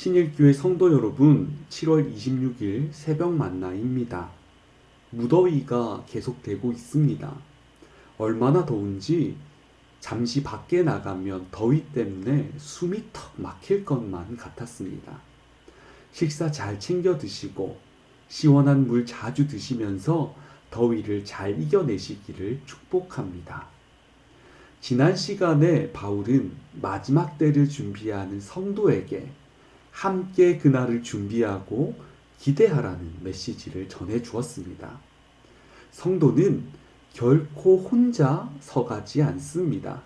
신일교회 성도 여러분, 7월 26일 새벽 만나입니다. 무더위가 계속되고 있습니다. 얼마나 더운지 잠시 밖에 나가면 더위 때문에 숨이 턱 막힐 것만 같았습니다. 식사 잘 챙겨 드시고 시원한 물 자주 드시면서 더위를 잘 이겨내시기를 축복합니다. 지난 시간에 바울은 마지막 때를 준비하는 성도에게 함께 그날을 준비하고 기대하라는 메시지를 전해 주었습니다. 성도는 결코 혼자 서가지 않습니다.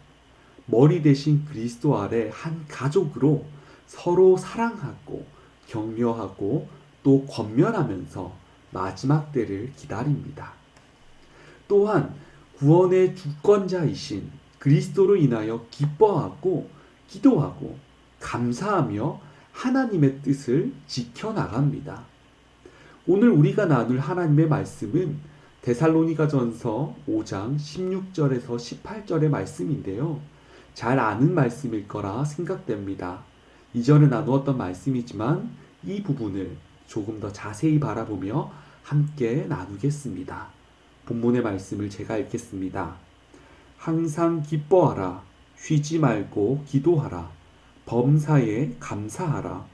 머리 대신 그리스도 아래 한 가족으로 서로 사랑하고 격려하고 또 권면하면서 마지막 때를 기다립니다. 또한 구원의 주권자이신 그리스도로 인하여 기뻐하고 기도하고 감사하며 하나님의 뜻을 지켜나갑니다. 오늘 우리가 나눌 하나님의 말씀은 데살로니가 전서 5장 16절에서 18절의 말씀인데요. 잘 아는 말씀일 거라 생각됩니다. 이전에 나누었던 말씀이지만 이 부분을 조금 더 자세히 바라보며 함께 나누겠습니다. 본문의 말씀을 제가 읽겠습니다. 항상 기뻐하라. 쉬지 말고 기도하라. 범사에 감사하라.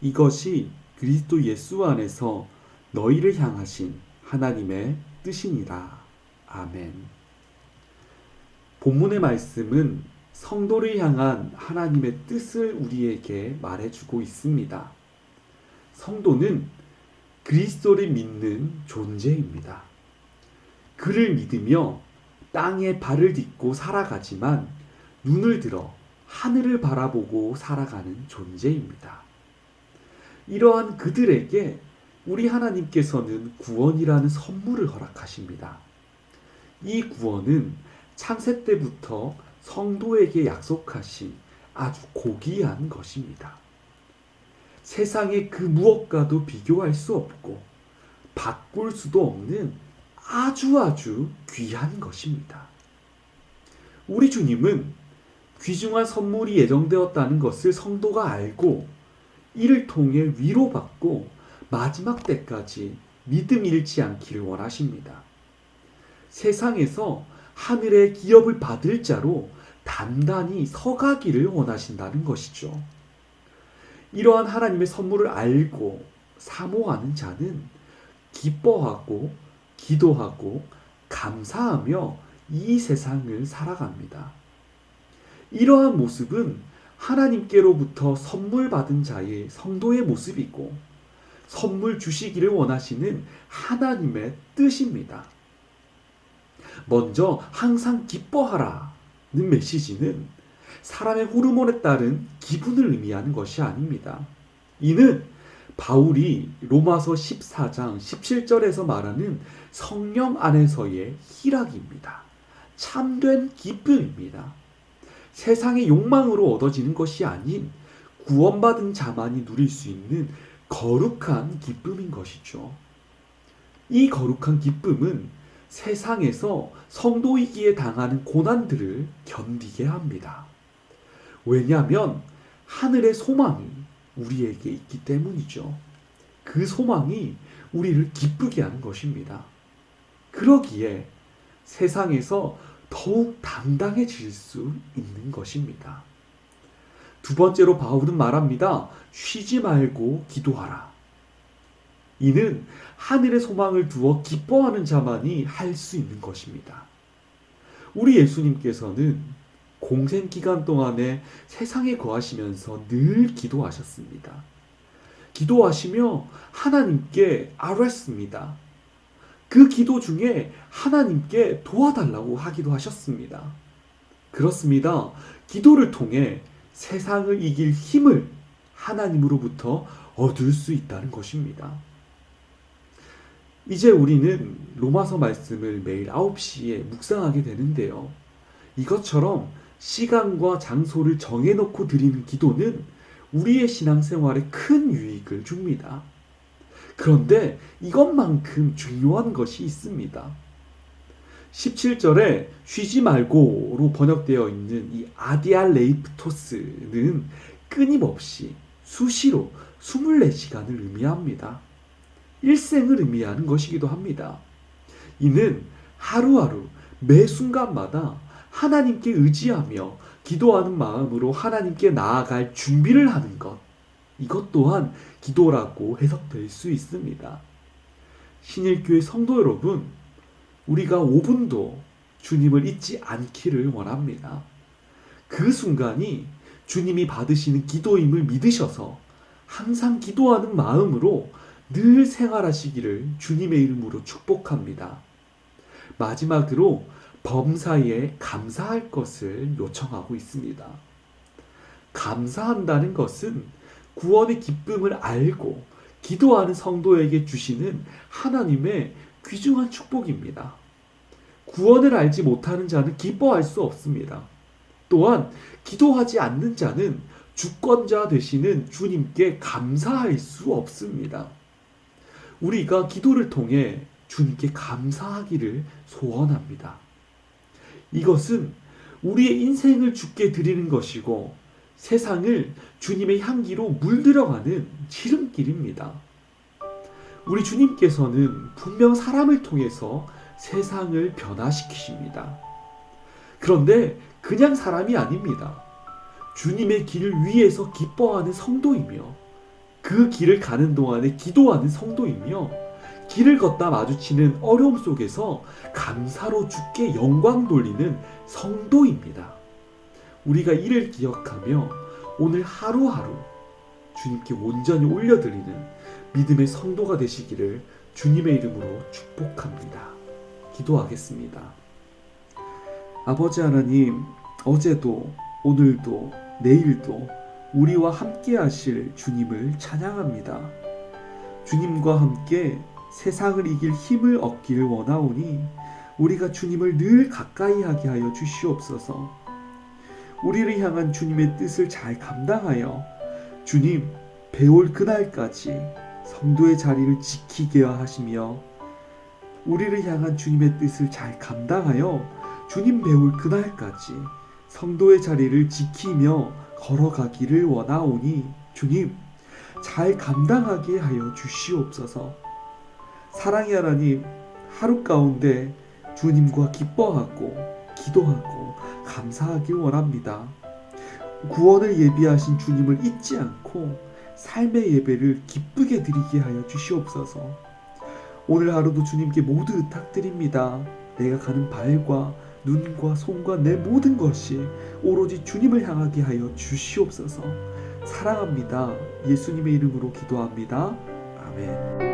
이것이 그리스도 예수 안에서 너희를 향하신 하나님의 뜻이니라. 아멘. 본문의 말씀은 성도를 향한 하나님의 뜻을 우리에게 말해주고 있습니다. 성도는 그리스도를 믿는 존재입니다. 그를 믿으며 땅에 발을 딛고 살아가지만 눈을 들어 하늘을 바라보고 살아가는 존재입니다. 이러한 그들에게 우리 하나님께서는 구원이라는 선물을 허락하십니다. 이 구원은 창세 때부터 성도에게 약속하신 아주 고귀한 것입니다. 세상의 그 무엇과도 비교할 수 없고 바꿀 수도 없는 아주 아주 귀한 것입니다. 우리 주님은 귀중한 선물이 예정되었다는 것을 성도가 알고 이를 통해 위로받고 마지막 때까지 믿음 잃지 않기를 원하십니다. 세상에서 하늘의 기업을 받을 자로 단단히 서가기를 원하신다는 것이죠. 이러한 하나님의 선물을 알고 사모하는 자는 기뻐하고 기도하고 감사하며 이 세상을 살아갑니다. 이러한 모습은 하나님께로부터 선물 받은 자의 성도의 모습이고 선물 주시기를 원하시는 하나님의 뜻입니다. 먼저 항상 기뻐하라는 메시지는 사람의 호르몬에 따른 기분을 의미하는 것이 아닙니다. 이는 바울이 로마서 14장 17절에서 말하는 성령 안에서의 희락입니다. 참된 기쁨입니다. 세상의 욕망으로 얻어지는 것이 아닌 구원받은 자만이 누릴 수 있는 거룩한 기쁨인 것이죠. 이 거룩한 기쁨은 세상에서 성도이기에 당하는 고난들을 견디게 합니다. 왜냐하면 하늘의 소망이 우리에게 있기 때문이죠. 그 소망이 우리를 기쁘게 하는 것입니다. 그러기에 세상에서 더욱 당당해질 수 있는 것입니다. 두 번째로 바울은 말합니다. 쉬지 말고 기도하라. 이는 하늘의 소망을 두어 기뻐하는 자만이 할 수 있는 것입니다. 우리 예수님께서는 공생 기간 동안에 세상에 거하시면서 늘 기도하셨습니다. 기도하시며 하나님께 아뢰습니다. 그 기도 중에 하나님께 도와달라고 하기도 하셨습니다. 그렇습니다. 기도를 통해 세상을 이길 힘을 하나님으로부터 얻을 수 있다는 것입니다. 이제 우리는 로마서 말씀을 매일 9시에 묵상하게 되는데요. 이것처럼 시간과 장소를 정해놓고 드리는 기도는 우리의 신앙생활에 큰 유익을 줍니다. 그런데 이것만큼 중요한 것이 있습니다. 17절에 쉬지 말고로 번역되어 있는 이 아디알 레이프토스는 끊임없이 수시로 24시간을 의미합니다. 일생을 의미하는 것이기도 합니다. 이는 하루하루 매 순간마다 하나님께 의지하며 기도하는 마음으로 하나님께 나아갈 준비를 하는 것. 이것 또한 기도라고 해석될 수 있습니다. 신일교회 성도 여러분, 우리가 5분도 주님을 잊지 않기를 원합니다. 그 순간이 주님이 받으시는 기도임을 믿으셔서 항상 기도하는 마음으로 늘 생활하시기를 주님의 이름으로 축복합니다. 마지막으로 범사에 감사할 것을 요청하고 있습니다. 감사한다는 것은 구원의 기쁨을 알고 기도하는 성도에게 주시는 하나님의 귀중한 축복입니다. 구원을 알지 못하는 자는 기뻐할 수 없습니다. 또한 기도하지 않는 자는 주권자 되시는 주님께 감사할 수 없습니다. 우리가 기도를 통해 주님께 감사하기를 소원합니다. 이것은 우리의 인생을 주께 드리는 것이고 세상을 주님의 향기로 물들어가는 지름길입니다. 우리 주님께서는 분명 사람을 통해서 세상을 변화시키십니다. 그런데 그냥 사람이 아닙니다. 주님의 길 위에서 기뻐하는 성도이며 그 길을 가는 동안에 기도하는 성도이며 길을 걷다 마주치는 어려움 속에서 감사로 주께 영광 돌리는 성도입니다. 우리가 이를 기억하며 오늘 하루하루 주님께 온전히 올려드리는 믿음의 성도가 되시기를 주님의 이름으로 축복합니다. 기도하겠습니다. 아버지 하나님, 어제도 오늘도 내일도 우리와 함께 하실 주님을 찬양합니다. 주님과 함께 세상을 이길 힘을 얻기를 원하오니 우리가 주님을 늘 가까이 하게 하여 주시옵소서. 우리를 향한 주님의 뜻을 잘 감당하여 주님 배울 그날까지 성도의 자리를 지키게 하시며 우리를 향한 주님의 뜻을 잘 감당하여 주님 배울 그날까지 성도의 자리를 지키며 걸어가기를 원하오니 주님 잘 감당하게 하여 주시옵소서. 사랑의 하나님 하루 가운데 주님과 기뻐하고 기도하고 감사하길 원합니다. 구원을 예비하신 주님을 잊지 않고 삶의 예배를 기쁘게 드리게 하여 주시옵소서. 오늘 하루도 주님께 모두 의탁드립니다. 내가 가는 발과 눈과 손과 내 모든 것이 오로지 주님을 향하게 하여 주시옵소서. 사랑합니다. 예수님의 이름으로 기도합니다. 아멘.